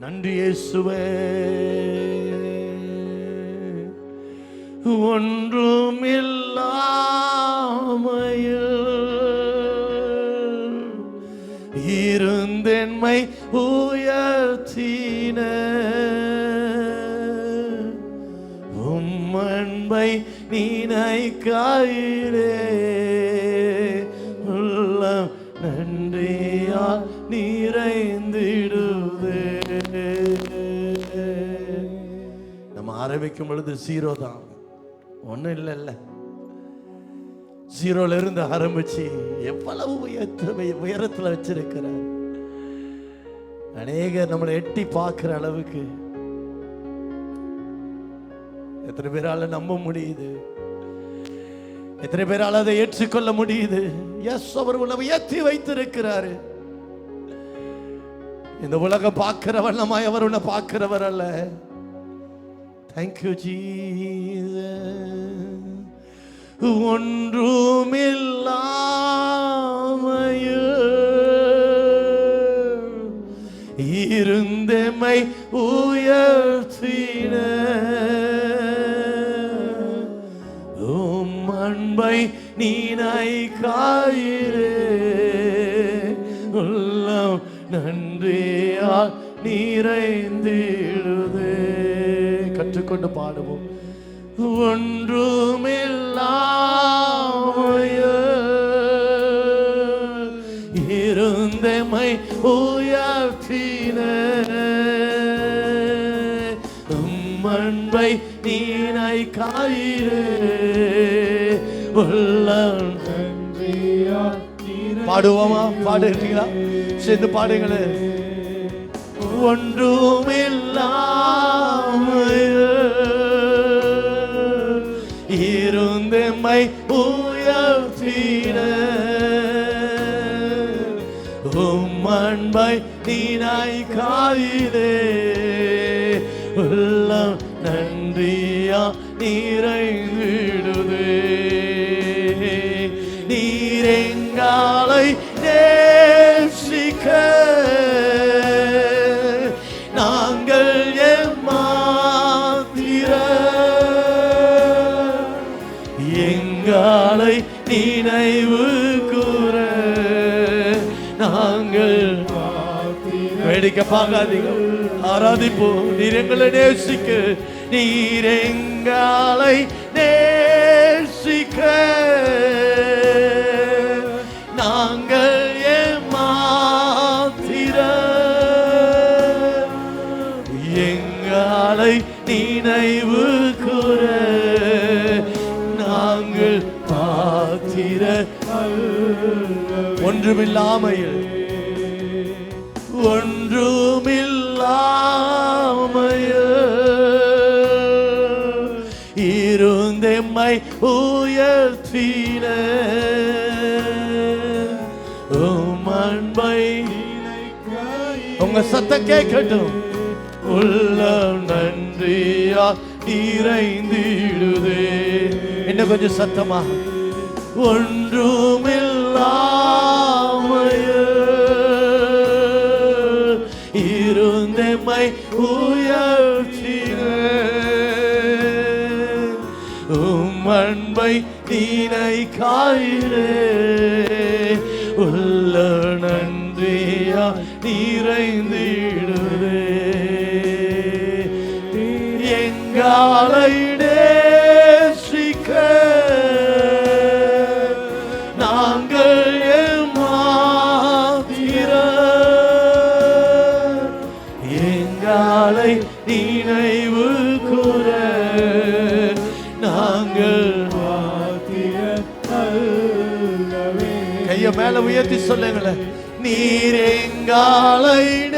நன்றி இயேசுவே. ஒன்றும் இல்லாமையில் இருந்தென்மை உயர்த்தின உம்மன்பை நினைக்காயிரே உள்ள நன்றியால் நிறைந்து ஆரம்பிக்கும் பொழுது ஜீரோ தான். ஒன்றும் இல்லைல்ல. ஜீரோல இருந்து ஆரம்பிச்சு எவ்வளவு உயர்த்த உயரத்தில் வச்சிருக்கிறார். அநேக நம்மளை எட்டி பார்க்குற அளவுக்கு. எத்தனை பேரால நம்ப முடியுது? எத்தனை பேரால அதை ஏற்றுக்கொள்ள முடியுது? எஸ் அவர் உன்னை உயர்த்தி வைத்திருக்கிறாரு. இந்த உலகம் பார்க்கிறவன் நம்ம அவர் உன்னை பார்க்கிறவர் அல்ல. தேங்க்யூ ஜீச ஒன்றுமில்லாமையில் இருந்தமை உயர்த்தின உம் அன்பை நீனை காயிரே. உள்ளம் நன்றியால் நிறைந்திடுதே கற்றுக்கொண்டு பாடுவோம். ஒன்றுமில்லாமைய இருந்தமை உயர்த்தின உம்மன்பை நீனை காயிரே உள்ளம் பாடுவோமா? பாடுறீங்களா சேர்ந்து பாடுங்களே. ஒன்றுமில்லாமல் இருந்தமை உயர்த்தின உம் அன்பை நீனாய் காயிலே. உள்ளம் நன்றியா நிறைந்திடுதே நீரெங்காலை நாங்கள் வேடிக்கை பார்க்காதீங்க ஆராதிப்போம் நீர் எங்களை நேசிக்க நீர் எங்களை நேசிக்க. பாத்திர ஒன்றுமில்லாமையில் ஒன்றுமில்லாமையில் இருந்தெம்மை உயர்த்தின அன்பை உங்க சத்த கேட்கட்டும். உள்ள நன்றியா நிறைந்திடுதே. என்ன கொஞ்சம் சத்தமாக. ஒன்றுமில்லாமைய இருந்தமை உயர்த்தின. உம் நீனை காயிரே உள்ள நன்றியா நிறைந்திடுதே எங்களை மேல உயர்த்தி சொல்லுங்களேன். நீர் எங்காலை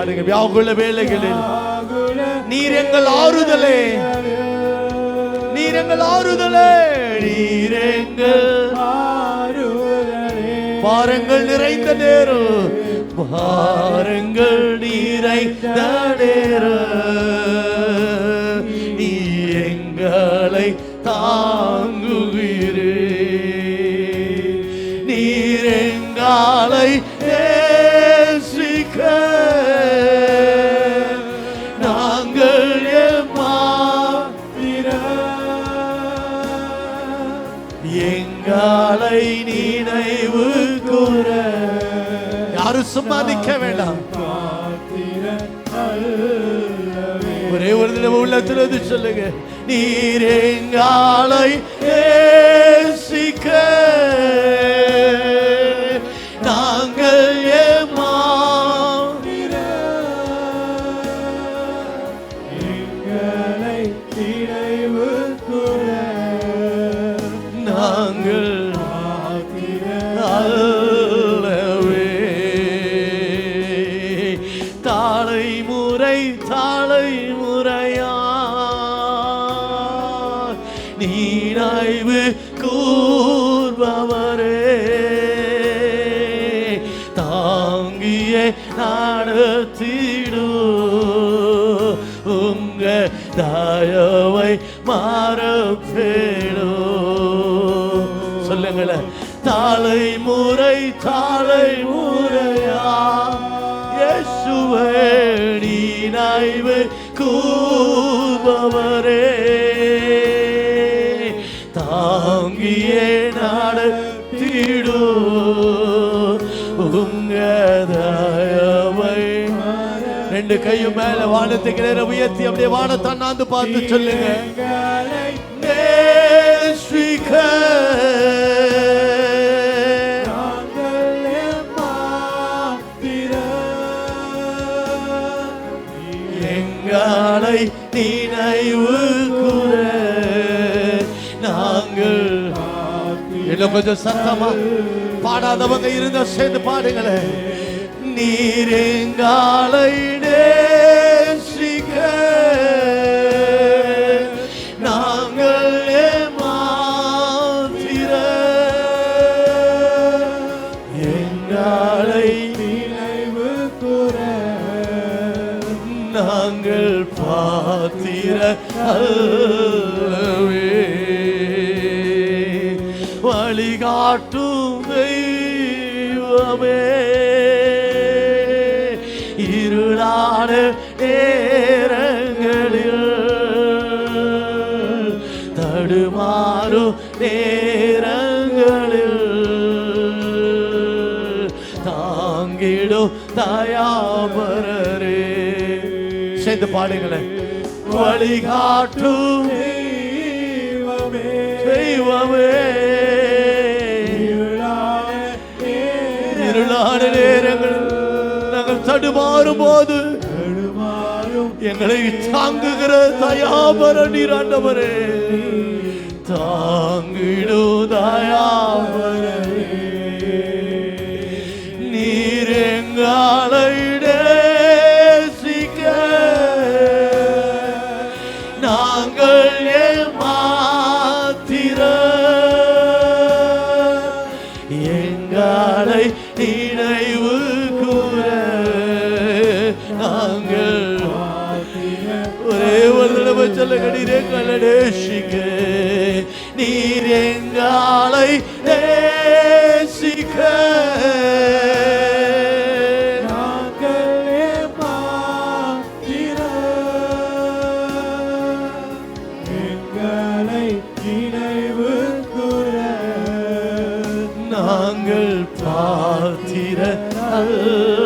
பாருங்க வியாகுல வேலைகளில் நீர் எங்கள் ஆறுதலே. நீர் எங்கள் ஆறுதலே. நீர் எங்கள் பாரங்கள் நிறைந்த நேரம் பாருங்கள் நீரை. நேரம் எங்களை நினைவு கூற. யாரும் சும்மா நிக்க வேண்டாம். ஒரே ஒரு தடவை உள்ளத்துல இருந்து சொல்லுங்க. நீர் எங்களை நேசிக்க. நாங்கள் ஏமாந்திர நாங்கள் உங்க தயவை மாறப்பேடோ சொல்லுங்களேன் தாளை முறையா இயேசுவே நினைவு கூபவரே. தாங்கியே நடத்திடு உங்க தயவை ரெண்டு கையும் மேல வானத்துக்கு நேர உயர்த்தி அப்படியே வானத்தை அண்ணாந்து பார்த்து சொல்லுங்க. எங்களை நினைவு கூற நாங்கள் இன்னும் கொஞ்சம் சத்தமா பாடாதவங்க இருந்த சேர்ந்து பாடுங்களேன். நீர் நேசிக்க நாங்கள் ஏமாத்திர. எங்களை நினைவு கூற. நாங்கள் பாத்திர அல்லவே. வழிகாட்டும் தெய்வமே. இருளான நேரங்களில் தடுமாறும் நேரங்களில் தாங்கிடும் தயாபரரே. சேர்ந்து பாடுங்களேன் வழிகாட்டும் தெய்வமே. தடுமாறும். போது எங்களை தாங்குகிற தயாபர நீராண்டவரே தாங்கிடு தயாபரே நேசிக்க நீர் எங்களை நேசிக்க நாங்கள் பார்த்திர அல்லவே.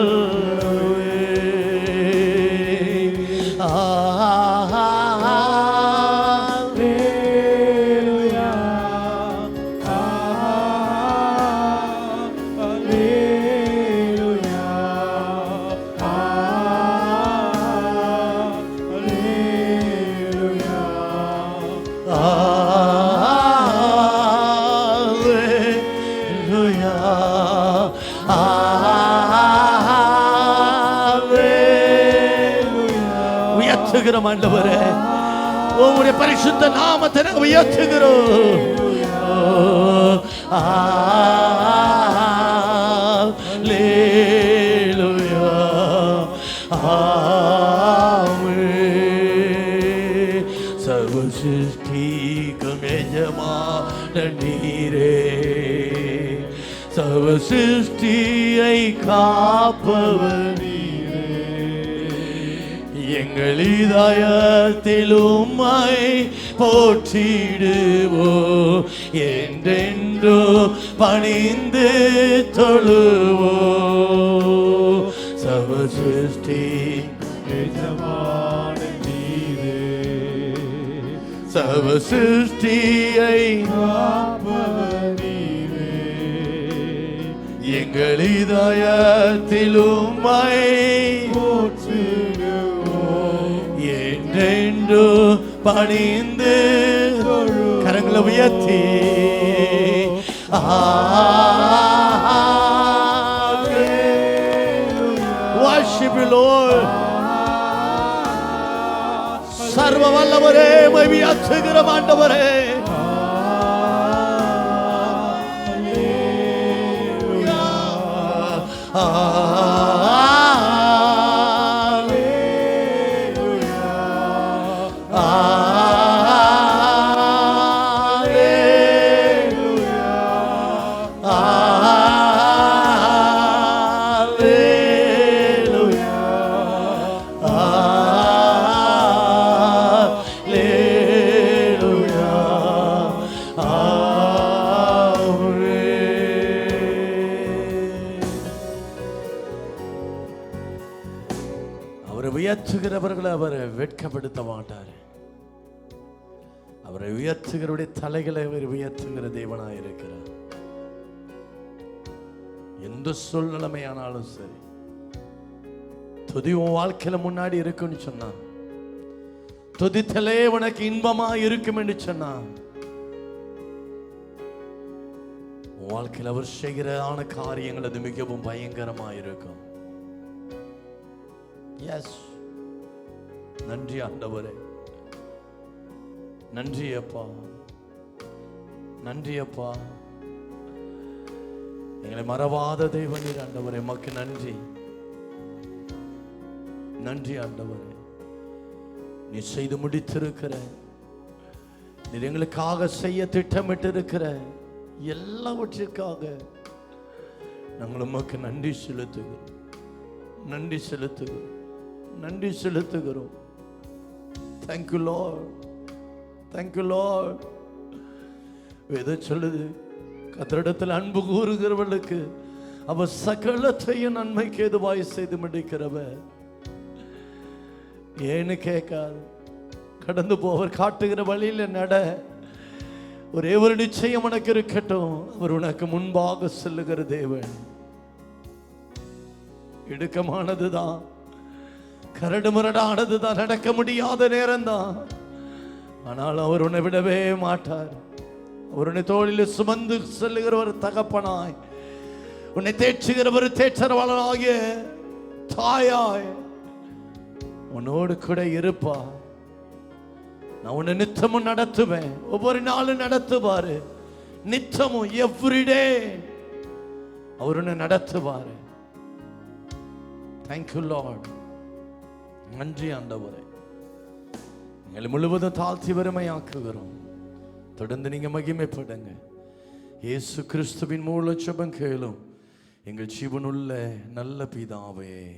உயர்த்துகிறோம் ஆண்டவரே உங்களுடைய பரிசுத்த நாமத்தை நாங்கள் உயர்த்துகிறோம் சர்வ சிருஷ்டியை காப்பவர் எங்கள் இதயத்தில் போற்றிடுவோ. என்றென்றோ பணிந்து தொழுவோ. சர்வ சிருஷ்டி எஜமான நீரே. சர்வ சிருஷ்டியை எங்கள் இதயத்தில் போற்றி என்றென்று பணிந்து கரங்களை உயர்த்தி. Worship you, Lord. சர்வ வல்லவரே மைவியாற்றுகிற ஆண்டவரே வெட்கப்படுத்த மாட்டார். அவரை உயர்த்துகிறவருடைய தலைகளை அவர் உயர்த்துகிற தேவனாக இருக்கிறார். எந்த சூழ்நிலைமையானாலும் சரி துதி உன் வாழ்க்கையில முன்னாடி இருக்குன்னு சொன்னான். துதித்தலே உனக்கு இன்பமா இருக்கும் என்று சொன்னான். வாழ்க்கையில் அவர் செய்கிறதான காரியங்கள் அது மிகவும் பயங்கரமா இருக்கும். எஸ் நன்றி ஆண்டவரே. நன்றி அப்பா. நன்றி அப்பா. எங்களை மறவாத தெய்வநீர் ஆண்டவரே. மக்கு நன்றி. நன்றி ஆண்டவரே. நீ செய்து முடித்திருக்கிற. நீர் எங்களுக்காக செய்ய திட்டமிட்டு இருக்கிற எல்லாவற்றிற்காக நாங்கள் உமக்கு நன்றி செலுத்துகிறோம். நன்றி செலுத்துகிறோம். நன்றி செலுத்துகிறோம். தேங்க்யூ லார்ட் தேங்க்யூ லார்ட் எதை சொல்லுது? கத்தரிடத்தில் அன்பு கூறுகிறவளுக்கு அவ சகலத்தையும் நன்மைக்கு எதுவாய் செய்து முடிக்கிறவ. ஏன்னு கேட்காது. கடந்து போவர் காட்டுகிற வழியில நட. ஒரே ஒரு நிச்சயம் உனக்கு இருக்கட்டும். அவர் உனக்கு முன்பாக செல்லுகிற தேவன். இடுக்கமானதுதான். கரடு முரடானதுதான் நடக்க முடியாத நேரம்தான். ஆனால் அவர் உன்னை விடவே மாட்டார். அவர் உன்னை தோளில் சுமந்து செல்லுகிற ஒரு தகப்பனாய். உன்னை தேற்றுகிற ஒரு தேற்றரவாளனாகிய தாயாய். உன்னோடு கூட இருப்பா. நான் உன்னை நித்தமும் நடத்துவேன். ஒவ்வொரு நாளும் நடத்துவாரு. நித்தமும் எவ்ரிடே அவர் உன்னை நடத்துவாரு. தேங்க்யூ லார்ட் நன்றி ஆண்டவரே. எங்களை முழுவதும் தாழ்த்தி வறுமையாக்குகிறோம். தொடர்ந்து நீங்க மகிமைப்படுங்க. இயேசு கிறிஸ்துவின் மூல கேளும். எங்கள் ஜீவனுள்ள நல்ல பிதாவே.